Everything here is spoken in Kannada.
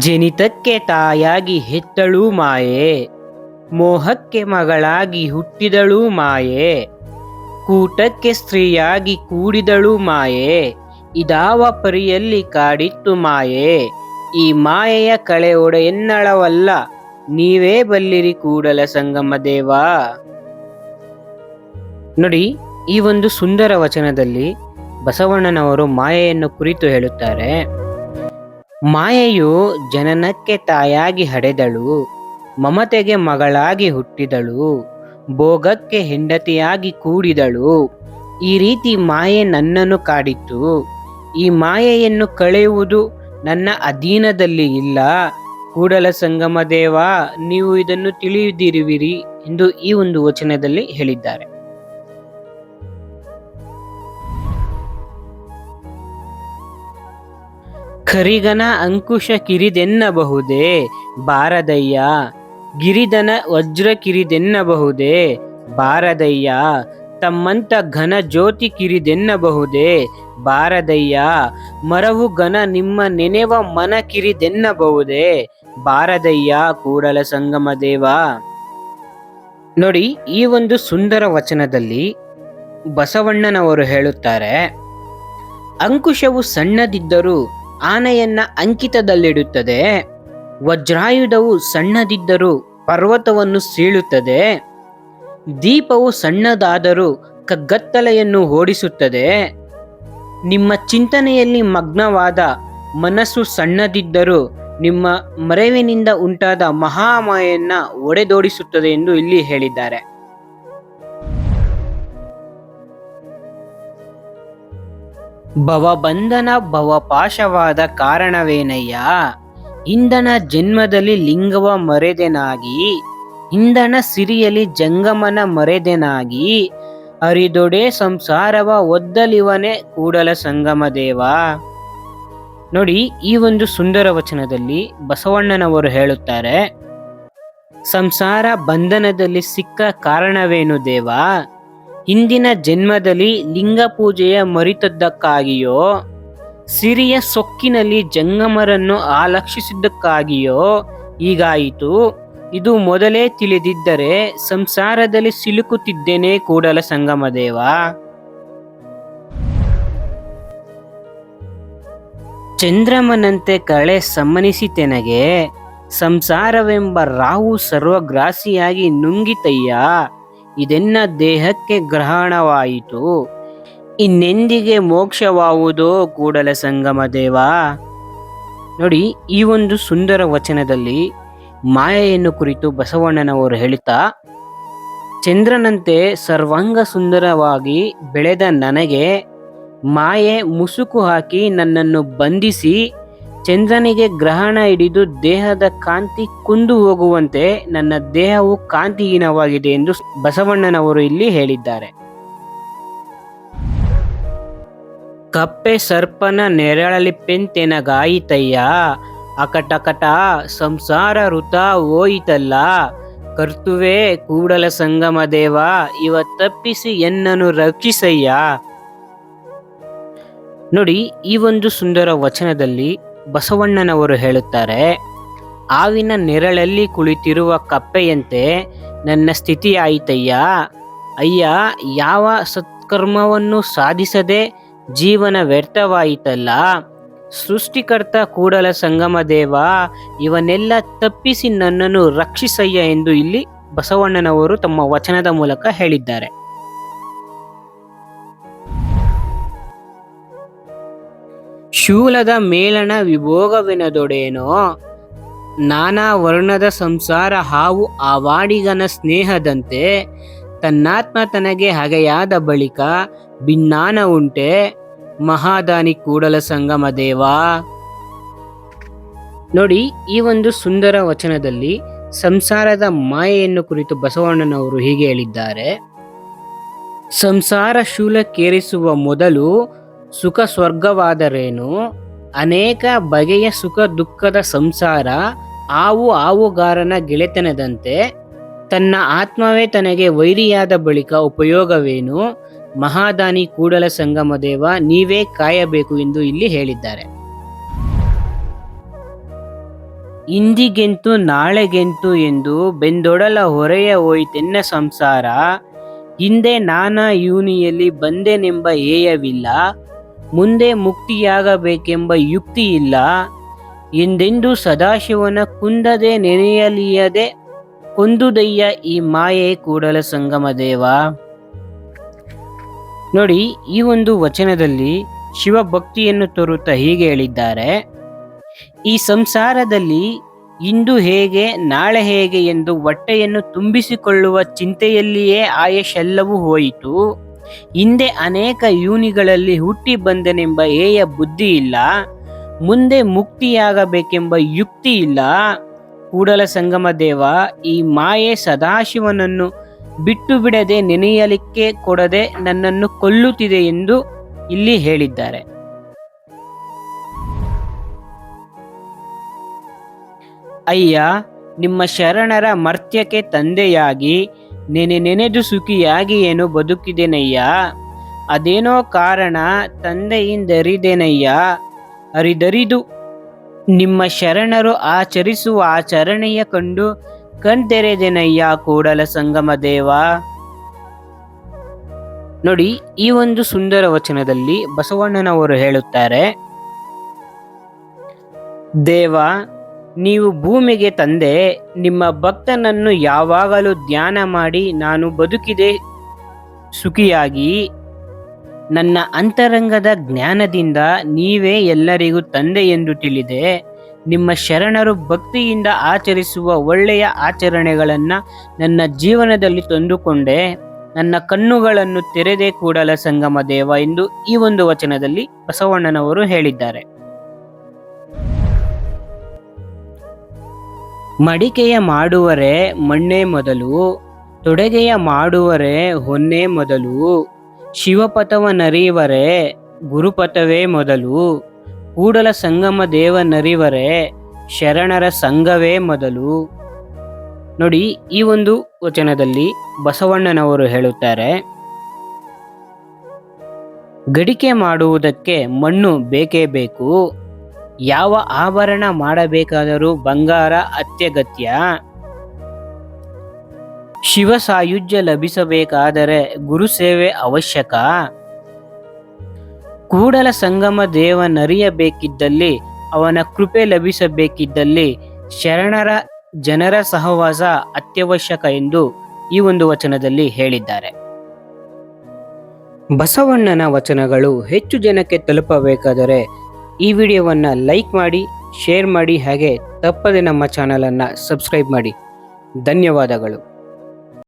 ಜನಿತಕ್ಕೆ ತಾಯಾಗಿ ಹೆತ್ತಳು ಮಾಯೆ ಮೋಹಕ್ಕೆ ಮಗಳಾಗಿ ಹುಟ್ಟಿದಳು ಮಾಯೆ ಕೂಟಕ್ಕೆ ಸ್ತ್ರೀಯಾಗಿ ಕೂಡಿದಳು ಮಾಯೆ. ಇದಾವ ಪರಿಯಲ್ಲಿ ಕಾಡಿತ್ತು ಮಾಯೆ. ಈ ಮಾಯೆಯ ಕಳೆ ಒಡೆಯನ್ನಳವಲ್ಲ ನೀವೇ ಬಲ್ಲಿರಿ ಕೂಡಲ ಸಂಗಮ ದೇವಾ. ನೋಡಿ, ಈ ಒಂದು ಸುಂದರ ವಚನದಲ್ಲಿ ಬಸವಣ್ಣನವರು ಮಾಯೆಯನ್ನು ಕುರಿತು ಹೇಳುತ್ತಾರೆ. ಮಾಯೆಯು ಜನನಕ್ಕೆ ತಾಯಾಗಿ ಹಡೆದಳು, ಮಮತೆಗೆ ಮಗಳಾಗಿ ಹುಟ್ಟಿದಳು, ಭೋಗಕ್ಕೆ ಹೆಂಡತಿಯಾಗಿ ಕೂಡಿದಳು. ಈ ರೀತಿ ಮಾಯೆ ನನ್ನನ್ನು ಕಾಡಿತ್ತು. ಈ ಮಾಯೆಯನ್ನು ಕಳೆಯುವುದು ನನ್ನ ಅಧೀನದಲ್ಲಿ ಇಲ್ಲ. ಕೂಡಲ ಸಂಗಮ ದೇವ, ನೀವು ಇದನ್ನು ತಿಳಿದಿರುವಿರಿ ಎಂದು ಈ ಒಂದು ವಚನದಲ್ಲಿ ಹೇಳಿದ್ದಾರೆ. ಖರಿಗನ ಅಂಕುಶ ಕಿರಿದೆನ್ನಬಹುದೇ? ಬಾರದಯ್ಯ. ಗಿರಿದನ ವಜ್ರ ಕಿರಿದೆನ್ನಬಹುದೇ? ಬಾರದಯ್ಯ. ತಮ್ಮಂತ ಘನ ಜ್ಯೋತಿ ಕಿರಿದೆನ್ನಬಹುದೇ? ಬಾರದಯ್ಯ, ಮರವು ಘನ ನಿಮ್ಮ ನೆನೆವ ಮನ ಕಿರಿದೆನ್ನಬಹುದೇ? ಬಾರದಯ್ಯ, ಕೂಡಲ ಸಂಗಮ ದೇವ. ನೋಡಿ, ಈ ಒಂದು ಸುಂದರ ವಚನದಲ್ಲಿ ಬಸವಣ್ಣನವರು ಹೇಳುತ್ತಾರೆ, ಅಂಕುಶವು ಸಣ್ಣದಿದ್ದರೂ ಆನೆಯನ್ನ ಅಂಕಿತದಲ್ಲಿಡುತ್ತದೆ, ವಜ್ರಾಯುಧವು ಸಣ್ಣದಿದ್ದರೂ ಪರ್ವತವನ್ನು ಸೀಳುತ್ತದೆ. ದೀಪವು ಸಣ್ಣದಾದರೂ ಕಗ್ಗತ್ತಲೆಯನ್ನು ಓಡಿಸುತ್ತದೆ. ನಿಮ್ಮ ಚಿಂತನೆಯಲ್ಲಿ ಮಗ್ನವಾದ ಮನಸ್ಸು ಸಣ್ಣದಿದ್ದರೂ ನಿಮ್ಮ ಮರೆವಿನಿಂದ ಉಂಟಾದ ಮಹಾಮಾಯನ್ನ ಒಡೆದೋಡಿಸುತ್ತದೆ ಎಂದು ಇಲ್ಲಿ ಹೇಳಿದ್ದಾರೆ. ಭವಬಂಧನ ಭವಪಾಶವಾದ ಕಾರಣವೇನಯ್ಯ? ಇಂದನ ಜನ್ಮದಲ್ಲಿ ಲಿಂಗವ ಮರೆದೆನಾಗಿ ಇಂದನ ಸಿರಿಯಲಿ ಜಂಗಮನ ಮರೆದೆನಾಗಿ ಅರಿದೊಡೆ ಸಂಸಾರವ ಒದ್ದಲಿವನೆ ಕೂಡಲ ಸಂಗಮ ದೇವ. ನೋಡಿ, ಈ ಒಂದು ಸುಂದರ ವಚನದಲ್ಲಿ ಬಸವಣ್ಣನವರು ಹೇಳುತ್ತಾರೆ, ಸಂಸಾರ ಬಂಧನದಲ್ಲಿ ಸಿಕ್ಕ ಕಾರಣವೇನು ದೇವ? ಹಿಂದಿನ ಜನ್ಮದಲ್ಲಿ ಲಿಂಗ ಪೂಜೆಯ ಮರಿತದ್ದಕ್ಕಾಗಿಯೋ, ಸಿರಿಯ ಸೊಕ್ಕಿನಲ್ಲಿ ಜಂಗಮರನ್ನು ಆಲಕ್ಷಿಸಿದ್ದಕ್ಕಾಗಿಯೋ ಹೀಗಾಯಿತು ಇದು ಮೊದಲೇ ತಿಳಿದಿದ್ದರೆ ಸಂಸಾರದಲ್ಲಿ ಸಿಲುಕುತ್ತಿದ್ದೇನೆ ಕೂಡಲ ಸಂಗಮದೇವ. ಚಂದ್ರಮನಂತೆ ಕಳೆ ಸಮ್ಮನಿಸಿತೆನಗೆ ಸಂಸಾರವೆಂಬ ರಾಹು ಸರ್ವಗ್ರಾಸಿಯಾಗಿ ನುಂಗಿತಯ್ಯ, ಇದೆನ್ನ ದೇಹಕ್ಕೆ ಗ್ರಹಣವಾಯಿತು, ಇನ್ನೆಂದಿಗೆ ಮೋಕ್ಷವಾವುದೋ ಕೂಡಲ ಸಂಗಮ ದೇವ ನೋಡಿ ಈ ಒಂದು ಸುಂದರ ವಚನದಲ್ಲಿ ಮಾಯೆಯನ್ನು ಕುರಿತು ಬಸವಣ್ಣನವರು ಹೇಳುತ್ತಾ, ಚಂದ್ರನಂತೆ ಸರ್ವಾಂಗ ಸುಂದರವಾಗಿ ಬೆಳೆದ ನನಗೆ ಮಾಯೆ ಮುಸುಕು ಹಾಕಿ ನನ್ನನ್ನು ಬಂಧಿಸಿ, ಚಂದ್ರನಿಗೆ ಗ್ರಹಣ ಹಿಡಿದು ದೇಹದ ಕಾಂತಿ ಕುಂದು ಹೋಗುವಂತೆ ನನ್ನ ದೇಹವು ಕಾಂತಿಹೀನವಾಗಿದೆ ಎಂದು ಬಸವಣ್ಣನವರು ಇಲ್ಲಿ ಹೇಳಿದ್ದಾರೆ. ಕಪ್ಪೆ ಸರ್ಪನ ನೆರಳಲಿಪ್ಪೆಂತೆನಗಾಯಿತಯ್ಯ ಅಕಟಕಟ ಸಂಸಾರ ಋತ ಹೋಯಿತಲ್ಲ. ಕರ್ತುವೆ, ಕೂಡಲ ಸಂಗಮ ದೇವ ಇವ ತಪ್ಪಿಸಿ ಎನ್ನನು ರಕ್ಷಿಸಯ್ಯ. ನೋಡಿ, ಈ ಒಂದು ಸುಂದರ ವಚನದಲ್ಲಿ ಬಸವಣ್ಣನವರು ಹೇಳುತ್ತಾರೆ, ಆವಿನ ನೆರಳಲ್ಲಿ ಕುಳಿತಿರುವ ಕಪ್ಪೆಯಂತೆ ನನ್ನ ಸ್ಥಿತಿ ಆಯಿತಯ್ಯ ಅಯ್ಯ, ಯಾವ ಸತ್ಕರ್ಮವನ್ನು ಸಾಧಿಸದೆ ಜೀವನ ವ್ಯರ್ಥವಾಯಿತಲ್ಲ. ಸೃಷ್ಟಿಕರ್ತ ಕೂಡಲ ಸಂಗಮ ದೇವ, ಇವನ್ನೆಲ್ಲ ತಪ್ಪಿಸಿ ನನ್ನನ್ನು ರಕ್ಷಿಸಯ್ಯ ಎಂದು ಇಲ್ಲಿ ಬಸವಣ್ಣನವರು ತಮ್ಮ ವಚನದ ಮೂಲಕ ಹೇಳಿದ್ದಾರೆ. ಶೂಲದ ಮೇಲಣ ವಿಭೋಗವೆನದೊಡೇನೋ, ನಾನಾ ವರ್ಣದ ಸಂಸಾರ ಹಾವು ಆವಾಡಿಗನ ಸ್ನೇಹದಂತೆ, ತನ್ನಾತ್ಮ ತನಗೆ ಹಗೆಯಾದ ಬಳಿಕ ಭಿನ್ನಾನ ಉಂಟೆ ಮಹಾದಾನಿ ಕೂಡಲ ಸಂಗಮ ದೇವ. ನೋಡಿ, ಈ ಒಂದು ಸುಂದರ ವಚನದಲ್ಲಿ ಸಂಸಾರದ ಮಾಯೆಯನ್ನು ಕುರಿತು ಬಸವಣ್ಣನವರು ಹೀಗೆ ಹೇಳಿದ್ದಾರೆ. ಸಂಸಾರ ಶೂಲಕ್ಕೇರಿಸುವ ಮೊದಲು ಸುಖ ಸ್ವರ್ಗವಾದರೇನು? ಅನೇಕ ಬಗೆಯ ಸುಖ ದುಃಖದ ಸಂಸಾರ ಆವು ಆವುಗಾರನ ಗೆಳೆತನದಂತೆ ತನ್ನ ಆತ್ಮವೇ ತನಗೆ ವೈರಿಯಾದ ಬಳಿಕ ಉಪಯೋಗವೇನು? ಮಹಾದಾನಿ ಕೂಡಲ ಸಂಗಮ ದೇವ, ನೀವೇ ಕಾಯಬೇಕು ಎಂದು ಇಲ್ಲಿ ಹೇಳಿದ್ದಾರೆ. ಇಂದಿಗೆಂತು ನಾಳೆಗೆಂತು ಎಂದು ಬೆಂದೊಡಲ ಹೊರೆಯ ಹೋಯ್ತೆನ್ನ ಸಂಸಾರ, ಹಿಂದೆ ನಾನಾ ಯೂನಿಯಲ್ಲಿ ಬಂದೆನೆಂಬ ಹೇಯವಿಲ್ಲ ಮುಂದೆ ಮುಕ್ತಿಯಾಗಬೇಕೆಂಬ ಯುಕ್ತಿ ಇಲ್ಲ ಎಂದೆಂದು ಸದಾಶಿವನ ಕುಂದದೆ ನೆನೆಯಲಿಯದೆ ಕೊಂದುದಯ್ಯ ಈ ಮಾಯೆ ಕೂಡಲ ಸಂಗಮ ದೇವ. ನೋಡಿ, ಈ ಒಂದು ವಚನದಲ್ಲಿ ಶಿವಭಕ್ತಿಯನ್ನು ತೋರುತ್ತಾ ಹೀಗೆ ಹೇಳಿದ್ದಾರೆ. ಈ ಸಂಸಾರದಲ್ಲಿ ಇಂದು ಹೇಗೆ, ನಾಳೆ ಹೇಗೆ ಎಂದು ಹೊಟ್ಟೆಯನ್ನು ತುಂಬಿಸಿಕೊಳ್ಳುವ ಚಿಂತೆಯಲ್ಲಿಯೇ ಆಯಶೆಲ್ಲವೂ ಹೋಯಿತು. ಹಿಂದೆ ಅನೇಕ ಯೂನಿಗಳಲ್ಲಿ ಹುಟ್ಟಿ ಬಂದನೆಂಬ ಏಯ ಬುದ್ಧಿ ಇಲ್ಲ. ಮುಂದೆ ಮುಕ್ತಿಯಾಗಬೇಕೆಂಬ ಯುಕ್ತಿ ಇಲ್ಲ. ಕೂಡಲ ಸಂಗಮ ದೇವ, ಈ ಮಾಯೆ ಸದಾಶಿವನನ್ನು ಬಿಟ್ಟು ಬಿಡದೆ ನೆನೆಯಲಿಕ್ಕೆ ಕೊಡದೆ ನನ್ನನ್ನು ಕೊಲ್ಲುತ್ತಿದೆ ಎಂದು ಇಲ್ಲಿ ಹೇಳಿದ್ದಾರೆ. ಅಯ್ಯ, ನಿಮ್ಮ ಶರಣರ ಮರ್ತ್ಯಕ್ಕೆ ತಂದೆಯಾಗಿ ನೆನೆ ನೆನೆದು ಸುಖಿಯಾಗಿ ಏನು ಬದುಕಿದೆನಯ್ಯ? ಅದೇನೋ ಕಾರಣ ತಂದೆಯಿಂದರಿದೆನಯ್ಯ? ಅರಿದರಿದು ನಿಮ್ಮ ಶರಣರು ಆಚರಿಸುವ ಆಚರಣೆಯ ಕಂಡು ಕಣ್ತೆರೆದೆನಯ್ಯ ಕೂಡಲ ಸಂಗಮ ದೇವ. ನೋಡಿ, ಈ ಒಂದು ಸುಂದರ ವಚನದಲ್ಲಿ ಬಸವಣ್ಣನವರು ಹೇಳುತ್ತಾರೆ, ದೇವ, ನೀವು ಭೂಮಿಗೆ ತಂದೆ, ನಿಮ್ಮ ಭಕ್ತನನ್ನು ಯಾವಾಗಲೂ ಧ್ಯಾನ ಮಾಡಿ ನಾನು ಬದುಕಿದೆ. ಸುಖಿಯಾಗಿ, ನನ್ನ ಅಂತರಂಗದ ಜ್ಞಾನದಿಂದ ನೀವೇ ಎಲ್ಲರಿಗೂ ತಂದೆ ಎಂದು ತಿಳಿದೆ. ನಿಮ್ಮ ಶರಣರು ಭಕ್ತಿಯಿಂದ ಆಚರಿಸುವ ಒಳ್ಳೆಯ ಆಚರಣೆಗಳನ್ನು ನನ್ನ ಜೀವನದಲ್ಲಿ ತಂದುಕೊಂಡೆ. ನನ್ನ ಕಣ್ಣುಗಳನ್ನು ತೆರೆದೇ ಕೂಡಲ ಸಂಗಮ ದೇವ ಎಂದು ಈ ಒಂದು ವಚನದಲ್ಲಿ ಬಸವಣ್ಣನವರು ಹೇಳಿದ್ದಾರೆ. ಮಡಿಕೆಯ ಮಾಡುವರೆ ಮಣ್ಣೇ ಮೊದಲು, ತೊಡಗೆಯ ಮಾಡುವರೆ ಹೊನ್ನೆ ಮೊದಲು ಶಿವಪಥವ ನರಿಯುವರೆ ಗುರುಪಥವೇ ಮೊದಲು ಕೂಡಲ ಸಂಗಮ ದೇವ ನರಿವರೆ ಶರಣರ ಸಂಘವೇ ಮೊದಲು. ನೋಡಿ, ಈ ಒಂದು ವಚನದಲ್ಲಿ ಬಸವಣ್ಣನವರು ಹೇಳುತ್ತಾರೆ, ಗಡಿಕೆ ಮಾಡುವುದಕ್ಕೆ ಮಣ್ಣು ಬೇಕೇ ಬೇಕು. ಯಾವ ಆಭರಣ ಮಾಡಬೇಕಾದರೂ ಬಂಗಾರ ಅತ್ಯಗತ್ಯ. ಶಿವ ಸಾಯುಜ್ಯ ಲಭಿಸಬೇಕಾದರೆ ಗುರುಸೇವೆ ಅವಶ್ಯಕ. ಕೂಡಲ ಸಂಗಮ ದೇವನರಿಯಬೇಕಿದ್ದಲ್ಲಿ ಅವನ ಕೃಪೆ ಲಭಿಸಬೇಕಿದ್ದಲ್ಲಿ ಶರಣರ ಜನರ ಸಹವಾಸ ಅತ್ಯವಶ್ಯಕ ಎಂದು ಈ ಒಂದು ವಚನದಲ್ಲಿ ಹೇಳಿದ್ದಾರೆ. ಬಸವಣ್ಣನ ವಚನಗಳು ಹೆಚ್ಚು ಜನಕ್ಕೆ ತಲುಪಬೇಕಾದರೆ ಈ ವಿಡಿಯೋವನ್ನು ಲೈಕ್ ಮಾಡಿ, ಶೇರ್ ಮಾಡಿ, ಹಾಗೆ ತಪ್ಪದೆ ನಮ್ಮ ಚಾನಲನ್ನು ಸಬ್ಸ್ಕ್ರೈಬ್ ಮಾಡಿ. ಧನ್ಯವಾದಗಳು.